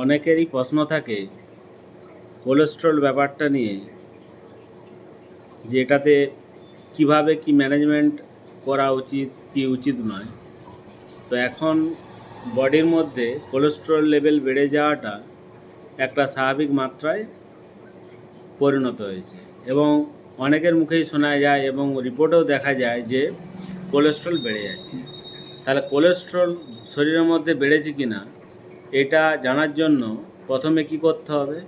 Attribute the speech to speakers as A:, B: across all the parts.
A: অনেকেরই প্রশ্ন থাকে কোলেস্ট্রল ব্যাপারটা নিয়ে, যে এটাতে কীভাবে কি ম্যানেজমেন্ট করা উচিত, কি উচিত নয়। তো এখন বডির মধ্যে কোলেস্ট্রল লেভেল বেড়ে যাওয়াটা একটা স্বাভাবিক মাত্রায় পরিণত হয়েছে। এবং অনেকের মুখেই শোনা যায় এবং রিপোর্টেও দেখা যায় যে কোলেস্ট্রল বেড়ে যাচ্ছে। তাহলে কোলেস্ট্রল শরীরের মধ্যে বেড়েছে কি না এটা জানার জন্য প্রথমে কি করতে হবে?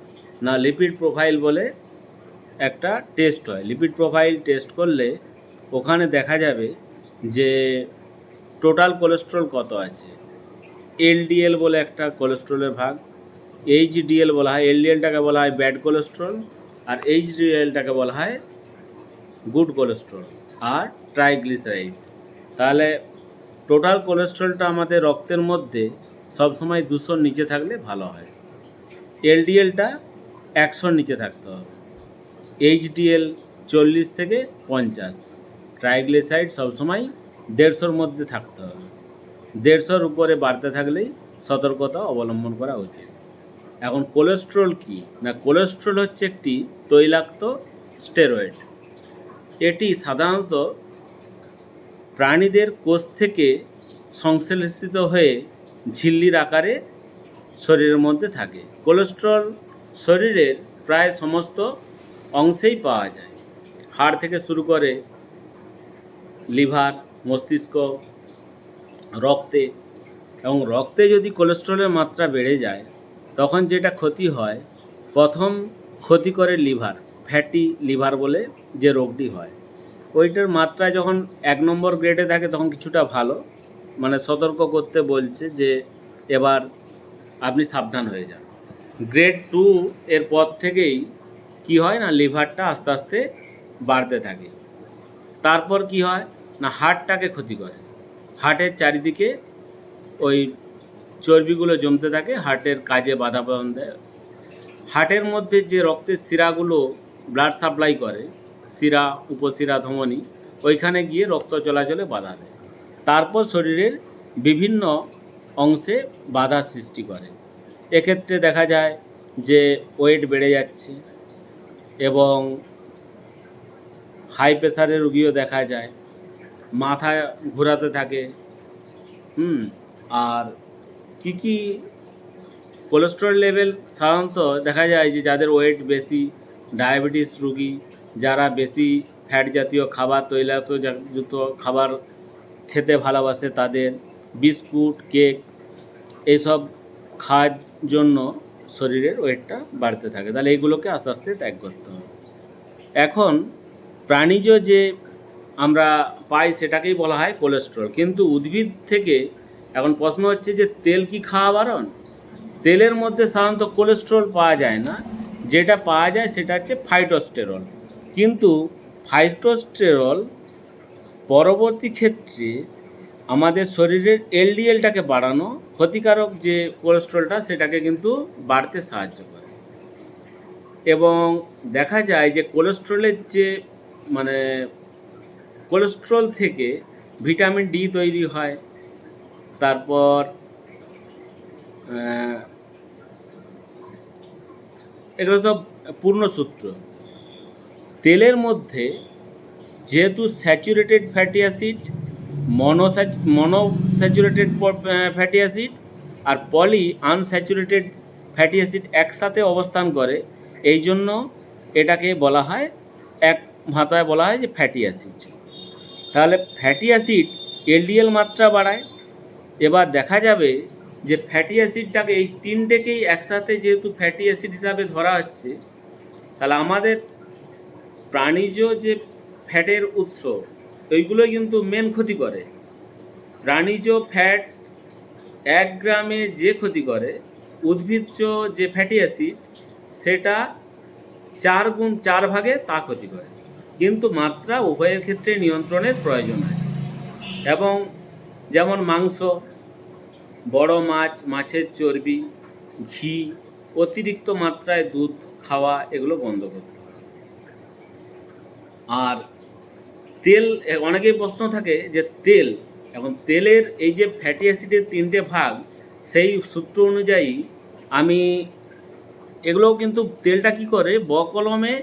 A: না লিপিড প্রোফাইল বলে একটা টেস্ট হয়। লিপিড প্রোফাইল টেস্ট করলে ওখানে দেখা যাবে যে টোটাল কোলেস্ট্রল কত আছে? এলডিএল বলে একটা কোলেস্ট্রলের ভাগ এইচডিএল বলা হয় এলডিএলটাকে বলা হয় ব্যাড কোলেস্ট্রল আর এইচডিএলটাকে বলা হয় গুড কোলেস্ট্রল আর ট্রাইগ্লিসারাইড তাহলে টোটাল কোলেস্ট্রলটা আমাদের রক্তের মধ্যে সবসময় দুশোর নিচে থাকলে ভালো হয়। এলডিএলটা একশোর নিচে থাকতে হবে। এইচডিএল চল্লিশ থেকে পঞ্চাশ। ট্রাইগ্লিসাইড সবসময় দেড়শোর মধ্যে থাকতে হবে। দেড়শোর উপরে বাড়তে থাকলেই সতর্কতা অবলম্বন করা উচিত। এখন কোলেস্ট্রল কি? না কোলেস্ট্রল হচ্ছে একটি তৈলাক্ত স্টেরয়েড এটি সাধারণত প্রাণীদের কোষ থেকে সংশ্লেষিত হয়ে ঝিল্লির আকারে শরীরের মধ্যে থাকে। কোলেস্ট্রল শরীরের প্রায় সমস্ত অংশেই পাওয়া যায়। হাড় থেকে শুরু করে লিভার, মস্তিষ্ক, রক্তে এবং রক্তে যদি কোলেস্ট্রলের মাত্রা বেড়ে যায়, তখন যেটা ক্ষতি হয়, প্রথম ক্ষতি করে লিভার, ফ্যাটি লিভার বলে যে রোগটি হয়। ওইটার মাত্রা যখন এক নম্বর গ্রেডে থাকে, তখন কিছুটা ভালো। মানে সতর্ক করতে বলছে যে এবার আপনি সাবধান হয়ে যান। গ্রেড টু এর পর থেকেই কি হয় না, লিভারটা আস্তে আস্তে বাড়তে থাকে। তারপর কি হয় না হার্টটাকে ক্ষতি করে। হার্টের চারিদিকে ওই চর্বিগুলো জমতে থাকে হার্টের কাজে বাধা প্রদান দেয়। হার্টের মধ্যে যে রক্তের শিরাগুলো ব্লাড সাপ্লাই করে, শিরা, উপশিরা, ধমনী, ওইখানে গিয়ে রক্ত চলাচলে বাধা দেয়। তারপর শরীরের বিভিন্ন অংশে বাধা সৃষ্টি করে। এক্ষেত্রে দেখা যায় যে ওয়েট বেড়ে যাচ্ছে এবং হাই প্রেশারের রুগীও দেখা যায়। মাথা ঘোরাতে থাকে, হুম, আর কি কি কোলেস্ট্রল লেভেল সাধারণত দেখা যায় যে যাদের ওয়েট বেশি ডায়াবেটিস রুগী, যারা বেশি ফ্যাট জাতীয় খাবার, তৈলাক্ত যুক্ত খাবার খেতে ভালোবাসে তাদের বিস্কুট, কেক, এইসব খাওয়ার জন্য শরীরের ওয়েটটা বাড়তে থাকে। তাহলে এইগুলোকে আস্তে আস্তে ত্যাগ করতে হবে। এখন প্রাণীজ যে আমরা পাই সেটাকেই বলা হয় কোলেস্ট্রল কিন্তু উদ্ভিদ থেকে এখন প্রশ্ন হচ্ছে যে তেল কি খাওয়া বারণ? তেলের মধ্যে সাধারণত কোলেস্ট্রল পাওয়া যায় না। যেটা পাওয়া যায় সেটা হচ্ছে ফাইটোস্টেরল কিন্তু ফাইটোস্টেরল পরবর্তী ক্ষেত্রে আমাদের শরীরের এলডিএলটাকে বাড়ানো ক্ষতিকারক যে কোলেস্ট্রলটা, সেটাকে কিন্তু বাড়তে সাহায্য করে। এবং দেখা যায় যে কোলেস্ট্রলের যে মানে কোলেস্ট্রল থেকে ভিটামিন ডি তৈরি হয়, তারপর এগুলো সব পূর্ণসূত্র। তেলের মধ্যে যেহেতু saturated fatty acid, mono monounsaturated fatty acid আর পলি আনস্যাচুরেটেড ফ্যাটি অ্যাসিড একসাথে অবস্থান করে, এই জন্য এটাকে বলা হয়, এক ভাতায় বলা হয় যে ফ্যাটি অ্যাসিড। তাহলে ফ্যাটি অ্যাসিড এলডিএল মাত্রা বাড়ায়। এবার দেখা যাবে যে ফ্যাটি অ্যাসিডটাকে এই তিনটেকেই একসাথে যেহেতু ফ্যাটি অ্যাসিড হিসাবে ধরা হচ্ছে, তাহলে আমাদের প্রাণীজ যে ফ্যাটের উৎস ওইগুলোই কিন্তু মেন ক্ষতি করে। প্রাণীজ ফ্যাট এক গ্রামে যে ক্ষতি করে, উদ্ভিজ্জ যে ফ্যাটি অ্যাসিড, সেটা চার গুণ চার ভাগে তা ক্ষতি করে। কিন্তু মাত্রা উভয়ের ক্ষেত্রে নিয়ন্ত্রণের প্রয়োজন আছে। এবং যেমন মাংস, বড় মাছ, মাছের চর্বি, ঘি, অতিরিক্ত মাত্রায় দুধ, খাওয়া, এগুলো বন্ধ করতে হবে। আর তেল অনেকেই প্রশ্ন থাকে যে তেল, এখন তেলের এই যে ফ্যাটি অ্যাসিডের তিনটে ভাগ, সেই সূত্র অনুযায়ী আমি এগুলোও কিন্তু তেলটা কি করে? ব কলমে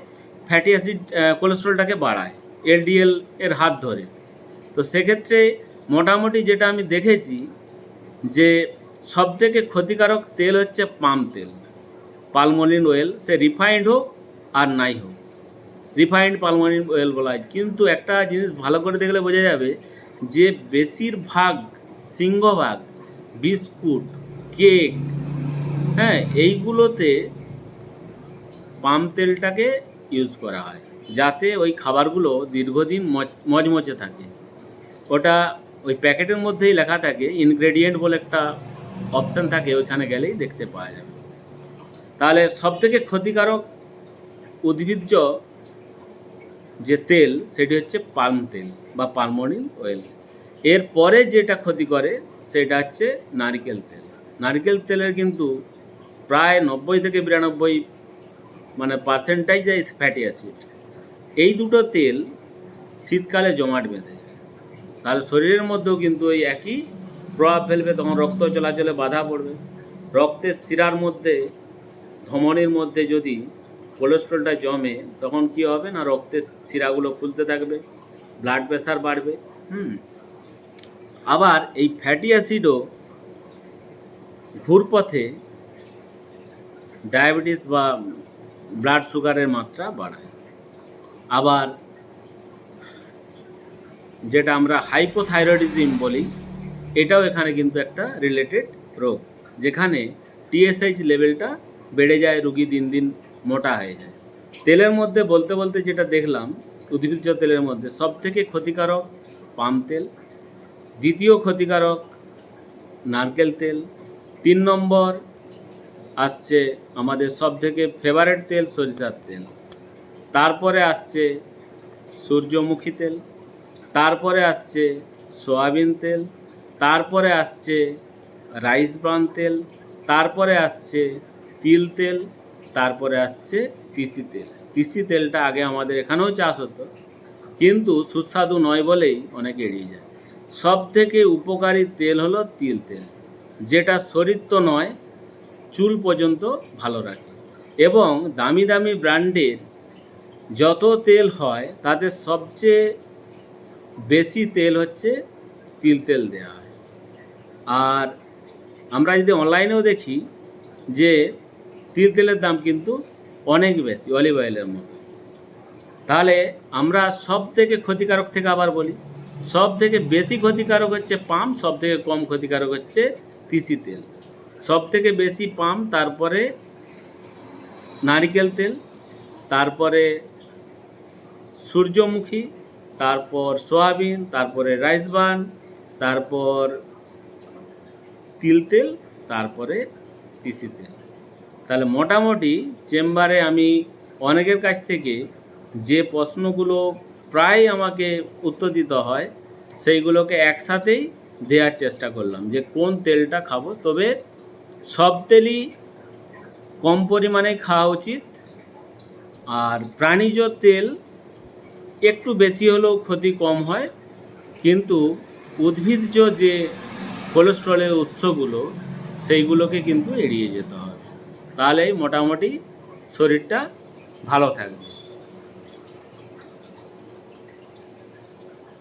A: ফ্যাটি অ্যাসিড কোলেস্ট্রলটাকে বাড়ায় এলডিএল এর হাত ধরে। তো সেক্ষেত্রে মোটামুটি যেটা আমি দেখেছি যে সবথেকে ক্ষতিকারক তেল হচ্ছে পাম তেল। পালমোলিন অয়েল সে রিফাইন্ড হোক আর নাই হোক। রিফাইন্ড পালমোলিন অয়েল বলা হয়। কিন্তু একটা জিনিস ভালো করে দেখলে বোঝা যাবে যে বেশিরভাগ সিংহভাগ বিস্কুট, কেক হ্যাঁ এইগুলোতে পাম তেলটাকে ইউজ করা হয়। যাতে ওই খাবারগুলো দীর্ঘদিন মচ- মচমচে থাকে। ওটা ওই প্যাকেটের মধ্যেই লেখা থাকে ইনগ্রেডিয়েন্ট বলে একটা অপশান থাকে, ওইখানে গেলেই দেখতে পাওয়া যাবে। তাহলে সবথেকে ক্ষতিকারক উদ্ভিজ্জ যে তেল, সেটি হচ্ছে পাম তেল বা পালমোনিল অয়েল। এরপরে যেটা ক্ষতি করে, সেটা হচ্ছে নারকেল তেল। নারকেল তেলের কিন্তু প্রায় নব্বই থেকে বিরানব্বই মানে পার্সেন্টাইজ ফ্যাটি অ্যাসিড এই দুটো তেল শীতকালে জমাট বেঁধে। তাহলে শরীরের মধ্যেও কিন্তু ওই একই প্রভাব ফেলবে, তখন রক্ত চলাচলে বাধা পড়বে। রক্তের শিরার মধ্যে, ধমনির মধ্যে যদি কোলেস্ট্রলটা জমে, তখন কি হবে না রক্তের শিরাগুলো খুলতে থাকবে ব্লাড প্রেশার বাড়বে, হুম? আবার এই ফ্যাটি অ্যাসিডও ঘুরপথে ডায়াবেটিস বা ব্লাড সুগারের মাত্রা বাড়ায়। আবার যেটা আমরা হাইপোথাইরয়েডিজম বলি, এটাও এখানে কিন্তু একটা রিলেটেড রোগ, যেখানে টিএসএইচ লেভেলটা বেড়ে যায় রুগী দিন দিন মোটা হয়ে যায়। তেলের মধ্যে বলতে বলতে যেটা দেখলাম, উদ্ভিজ্জ তেলের মধ্যে সব থেকে ক্ষতিকারক পাম তেল, দ্বিতীয় ক্ষতিকারক নারকেল তেল, তিন নম্বর আসছে আমাদের সব থেকে ফেভারেট তেল সরিষার তেল। তারপরে আসছে সূর্যমুখী তেল, তারপরে আসছে সয়াবিন তেল, তারপরে আসছে রাইস ব্রান তেল, তারপরে আসছে তিল তেল তারপরে আসছে তিসি তেল। তিসি তেলটা আগে আমাদের এখানেও চাষ হতো, কিন্তু সুস্বাদু নয় বলেই অনেকে এড়িয়ে যায়। সব থেকে উপকারী তেল হলো তিল তেল, যেটা শরীর তো নয়, চুল পর্যন্ত ভালো রাখে। এবং দামি দামি ব্র্যান্ডের যত তেল হয়, তাতে সবচেয়ে বেশি তেল হচ্ছে তিল তেল দেওয়া হয়। আর আমরা যদি অনলাইনেও দেখি যে তিল তেলের দাম কিন্তু অনেক বেশি অলিভ অয়েলের মতো। তাহলে আমরা সব থেকে ক্ষতিকারক থেকে আবার বলি সব থেকে বেশি ক্ষতিকারক হচ্ছে পাম সব থেকে কম ক্ষতিকারক হচ্ছে তিসি তেল। সব থেকে বেশি পাম, তারপরে নারিকেল তেল, তারপরে সূর্যমুখী, তারপর সোয়াবিন, তারপরে রাইস বান, তারপর তিল তেল, তারপরে তিসি তেল। তাহলে মোটামুটি চেম্বারে আমি অনেকের কাছ থেকে যে প্রশ্নগুলো প্রায় আমাকে উত্তর দিতে হয়, সেইগুলোকে একসাথেই দেওয়ার চেষ্টা করলাম যে কোন তেলটা খাব। তবে সব তেলই কম পরিমাণে খাওয়া উচিত। আর প্রাণীজ তেল একটু বেশি হলেও ক্ষতি কম হয়। কিন্তু উদ্ভিজ্জ যে কোলেস্ট্রলের উৎসগুলো, সেইগুলোকে কিন্তু এড়িয়ে যেতে হবে তাহলেই মোটামুটি শরীরটা ভালো থাকবে।